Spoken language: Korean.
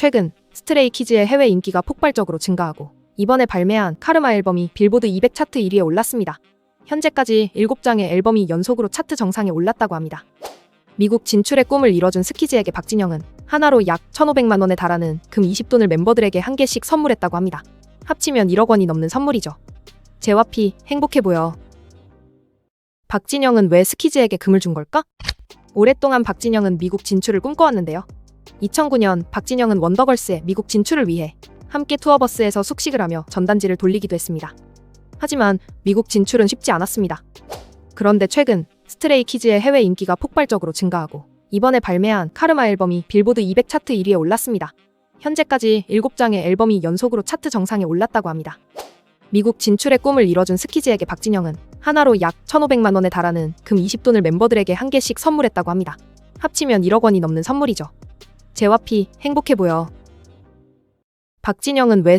최근 스트레이 키즈의 해외 인기가 폭발적으로 증가하고 이번에 발매한 카르마 앨범이 빌보드 200 차트 1위에 올랐습니다. 현재까지 7장의 앨범이 연속으로 차트 정상에 올랐다고 합니다. 미국 진출의 꿈을 이뤄준 스키즈에게 박진영은 하나로 약 1,500만 원에 달하는 금 20돈을 멤버들에게 한 개씩 선물했다고 합니다. 합치면 1억 원이 넘는 선물이죠. 재화피 행복해 보여. 박진영은 왜 스키즈에게 금을 준 걸까? 오랫동안 박진영은 미국 진출을 꿈꿔왔는데요. 2009년 박진영은 원더걸스의 미국 진출을 위해 함께 투어버스에서 숙식을 하며 전단지를 돌리기도 했습니다. 하지만 미국 진출은 쉽지 않았습니다. 그런데 최근 스트레이 키즈의 해외 인기가 폭발적으로 증가하고 이번에 발매한 카르마 앨범이 빌보드 200 차트 1위에 올랐습니다. 현재까지 7장의 앨범이 연속으로 차트 정상에 올랐다고 합니다. 미국 진출의 꿈을 이뤄준 스키즈에게 박진영은 하나로 약 1,500만 원에 달하는 금 20돈을 멤버들에게 한 개씩 선물했다고 합니다. 합치면 1억 원이 넘는 선물이죠. 재화피 행복해 보여. 박진영은 왜